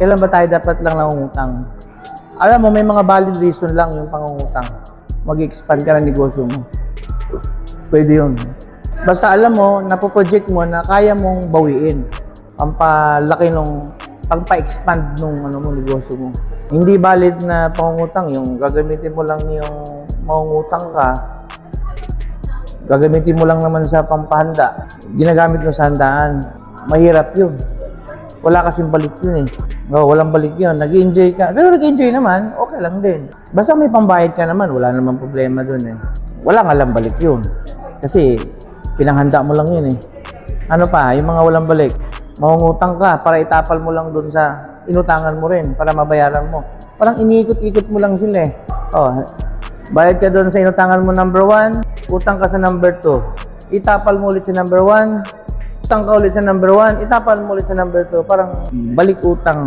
Kailan ba tayo dapat lang nangungutang? Alam mo, may mga valid reason lang yung pangungutang. Mag-expand ka ng negosyo mo. Pwede yun. Basta alam mo, napoproject mo na kaya mong bawiin. Pampalaki nung, pagpa-expand nung ano mo, negosyo mo. Hindi valid na pangungutang, yung gagamitin mo lang yung mangungutang ka, gagamitin mo lang naman sa pampahanda. Ginagamit mo sa handaan. Mahirap yun. Wala kasing balik yun eh. Oh, walang balik yun. Nag-enjoy ka. Pero nag-enjoy naman, okay lang din. Basta may pambayad ka naman, wala naman problema dun eh. Wala nga lang balik yun. Kasi pinanghanda mo lang yun eh. Ano pa, yung mga walang balik, mangungutang ka para itapal mo lang dun sa inutangan mo rin para mabayaran mo. Parang iniikot-ikot mo lang sila eh. Oh, bayad ka doon sa inutangan mo number 1, utang ka sa number 2. Itapal mo ulit sa number 1, utang ka ulit sa number 1, itapal mo ulit sa number 2. Parang balik utang